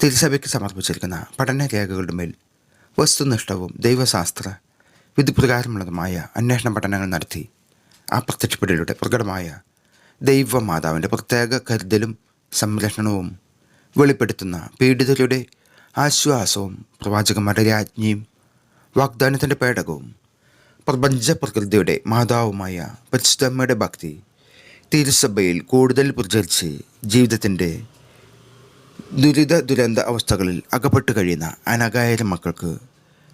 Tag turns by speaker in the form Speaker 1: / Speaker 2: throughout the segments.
Speaker 1: തിരുസഭയ്ക്ക് സമർപ്പിച്ചിരിക്കുന്ന പഠന രേഖകളുടെ മേൽ വസ്തുനിഷ്ഠവും ദൈവശാസ്ത്ര വിധിപ്രകാരമുള്ളതുമായ അന്വേഷണ പഠനങ്ങൾ നടത്തി ആ പ്രത്യക്ഷപ്പെടലിലൂടെ പ്രകടമായ ദൈവമാതാവിന്റെ പ്രത്യേക കരുതലും സംരക്ഷണവും വെളിപ്പെടുത്തുന്ന പീഡിതരുടെ ആശ്വാസവും പ്രവാചകന്മാരുടെ രാജ്ഞിയും വാഗ്ദാനത്തിന്റെ പേടകവും പ്രപഞ്ച പ്രകൃതിയുടെ മാതാവുമായ പരിശുദ്ധമ്മയുടെ ഭക്തി തിരുസഭയിൽ കൂടുതൽ പ്രചരിച്ച് ജീവിതത്തിന്റെ ദുരിത ദുരന്ത അവസ്ഥകളിൽ അകപ്പെട്ട് കഴിയുന്ന അനകായര മക്കൾക്ക്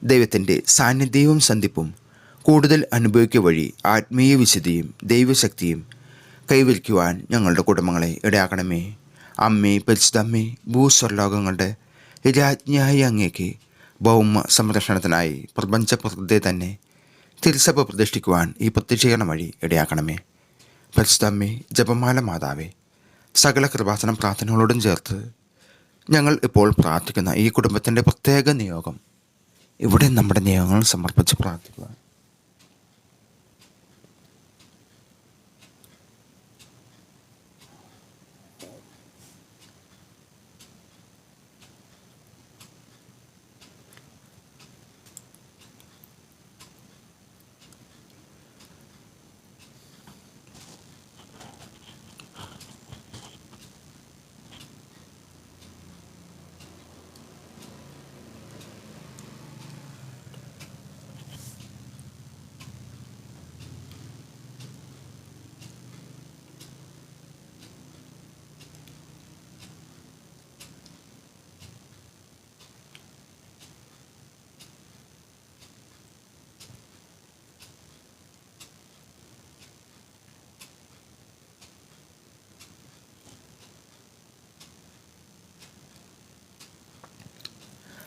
Speaker 1: ദൈവത്തിന്റെ സാന്നിധ്യവും സന്ധിപ്പും കൂടുതൽ അനുഭവിക്കുക വഴി ആത്മീയ വിശുദ്ധിയും ദൈവശക്തിയും കൈവരിക്കുവാൻ ഞങ്ങളുടെ കുടുംബങ്ങളെ ഇടയാക്കണമേ. അമ്മേ പരിശുദ്ധമ്മേ ഭൂസ്വർലോകങ്ങളുടെ രാജ്ഞിയായ അങ്ങേക്ക് ഭൗമ സംരക്ഷണത്തിനായി പ്രപഞ്ച തന്നെ തിരുസഭ പ്രതിഷ്ഠിക്കുവാൻ ഈ പ്രത്യക്ഷീകരണം വഴി ഇടയാക്കണമേ. പരിശുദ്ധമ്മേ ജപമാല മാതാവേ സകല കൃപാസനം പ്രാർത്ഥനകളോടും ചേർത്ത് ഞങ്ങൾ ഇപ്പോൾ പ്രാർത്ഥിക്കുന്ന ഈ കുടുംബത്തിന്റെ പ്രത്യേക നിയോഗം. ഇവിടെ നമ്മുടെ നിയോഗങ്ങൾ സമർപ്പിച്ച് പ്രാർത്ഥിക്കുക.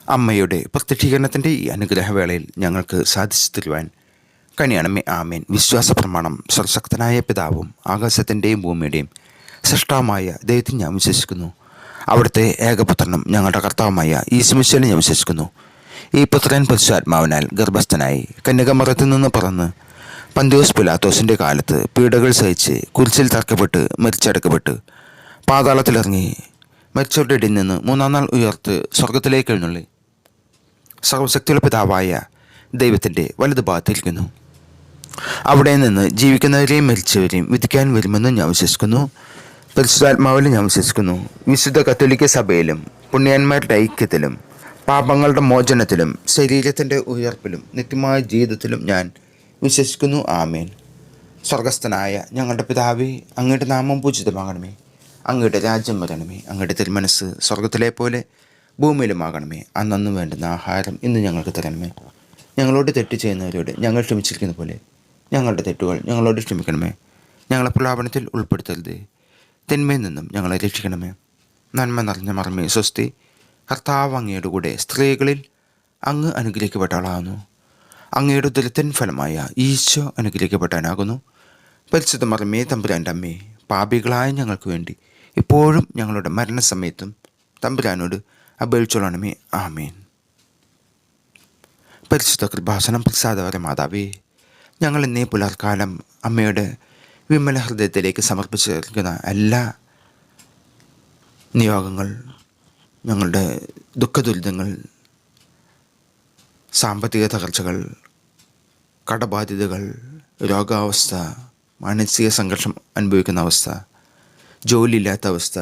Speaker 1: അമ്മയുടെ പ്രത്യക്ഷീകരണത്തിന്റെ ഈ അനുഗ്രഹവേളയിൽ ഞങ്ങൾക്ക് സാധിച്ചു തരുവാൻ കനിയണമേ. ആമേൻ. വിശ്വാസ പ്രമാണം സർശക്തനായ പിതാവും ആകാശത്തിന്റെയും ഭൂമിയുടെയും സൃഷ്ടാവുമായ ദൈവത്തിൽ ഞാൻ വിശ്വസിക്കുന്നു. അവിടുത്തെ ഏകപുത്രനും ഞങ്ങളുടെ കർത്താവുമായ ഈ സുമിശ്വനെ ഞാൻ വിശ്വസിക്കുന്നു. ഈ പുത്രൻ പരിശുദ്ധാത്മാവിനാൽ ഗർഭസ്ഥനായി കന്യകമറത്തിൽ നിന്ന് പറന്ന് പന്തിയോസ് പിലാത്തോസിന്റെ കാലത്ത് പീഡകൾ സഹിച്ച് കുരിശിൽ തറക്കപ്പെട്ട് മരിച്ചടക്കപ്പെട്ട്. പാതാളത്തിലിറങ്ങി മരിച്ചവരുടെ ഇടയിൽ നിന്ന് മൂന്നാം നാൾ ഉയർത്ത് സ്വർഗത്തിലേക്ക് എഴുന്നള്ളി. സർവശക്തിയുള്ള പിതാവായ ദൈവത്തിന്റെ വലതുഭാഗത്തിരിക്കുന്നു അവിടെ നിന്ന് ജീവിക്കുന്നവരെയും മരിച്ചവരെയും വിധിക്കാൻ വരുമെന്ന് ഞാൻ വിശ്വസിക്കുന്നു. പരിശുദ്ധാത്മാവിലും ഞാൻ വിശ്വസിക്കുന്നു. വിശുദ്ധ കത്തോലിക്ക സഭയിലും പുണ്യന്മാരുടെ ഐക്യത്തിലും പാപങ്ങളുടെ മോചനത്തിലും ശരീരത്തിന്റെ ഉയർപ്പിലും നിത്യമായ ജീവിതത്തിലും ഞാൻ വിശ്വസിക്കുന്നു. ആമേൻ. സ്വർഗസ്ഥനായ ഞങ്ങളുടെ പിതാവേ അങ്ങയുടെ നാമം പൂജിതമാകണമേ. അങ്ങയുടെ രാജ്യം വരണമേ. അങ്ങയുടെ തിരുമനസ് സ്വർഗത്തിലെ പോലെ ഭൂമിയിലുമാകണമേ. അന്നു വേണ്ടുന്ന ആഹാരം ഇന്ന് ഞങ്ങൾക്ക് തരണമേ. ഞങ്ങളോട് തെറ്റ് ചെയ്യുന്നവരോട് ഞങ്ങൾ ക്ഷമിച്ചിരിക്കുന്ന പോലെ. ഞങ്ങളുടെ തെറ്റുകൾ ഞങ്ങളോട് ക്ഷമിക്കണമേ. ഞങ്ങളെ പ്രലാപനത്തിൽ ഉൾപ്പെടുത്തരുത്. തിന്മയിൽ നിന്നും ഞങ്ങളെ രക്ഷിക്കണമേ. നന്മ നിറഞ്ഞ മറമേ സ്വസ്തി. കർത്താവ് അങ്ങയുടെ കൂടെ സ്ത്രീകളിൽ അങ്ങ് അനുഗ്രഹിക്കപ്പെട്ട ആളാകുന്നു അങ്ങയുടെ ദുരിതൻ ഫലമായ ഈശോ അനുഗ്രഹിക്കപ്പെട്ടാനാകുന്നു പരിശുദ്ധ മറമേ തമ്പുരാന്റെ അമ്മേ പാപികളായ ഞങ്ങൾക്ക് വേണ്ടി ഇപ്പോഴും ഞങ്ങളുടെ മരണസമയത്തും തമ്പുരാനോട് അപേക്ഷിച്ചോളണമേ ആമീൻ പരിശുദ്ധ കൃപാസനം പ്രസാദവരെ മാതാവേ ഞങ്ങൾ ഇന്നേ പുലർക്കാലം അമ്മയുടെ വിമല ഹൃദയത്തിലേക്ക് സമർപ്പിച്ചിരിക്കുന്ന എല്ലാ നിയോഗങ്ങൾ ഞങ്ങളുടെ ദുഃഖദുരിതങ്ങൾ സാമ്പത്തിക തകർച്ചകൾ കടബാധ്യതകൾ രോഗാവസ്ഥ മാനസിക സംഘർഷം അനുഭവിക്കുന്ന അവസ്ഥ ജോലിയില്ലാത്ത അവസ്ഥ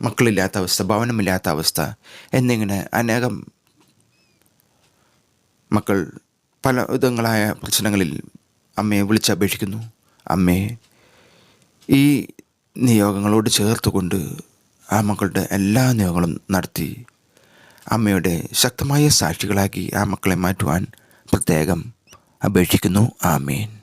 Speaker 1: മക്കളില്ലാത്ത അവസ്ഥ ഭവനമില്ലാത്ത അവസ്ഥ എന്നിങ്ങനെ അനേകം മക്കൾ പല വിധങ്ങളായ പ്രശ്നങ്ങളിൽ അമ്മയെ വിളിച്ചപേക്ഷിക്കുന്നു. അമ്മയെ ഈ നിയോഗങ്ങളോട് ചേർത്തുകൊണ്ട് ആ മക്കളുടെ എല്ലാ നിയോഗങ്ങളും നടത്തി അമ്മയുടെ ശക്തമായ സാക്ഷികളാക്കി ആ മക്കളെ മാറ്റുവാൻ പ്രത്യേകം അപേക്ഷിക്കുന്നു. ആമേൻ.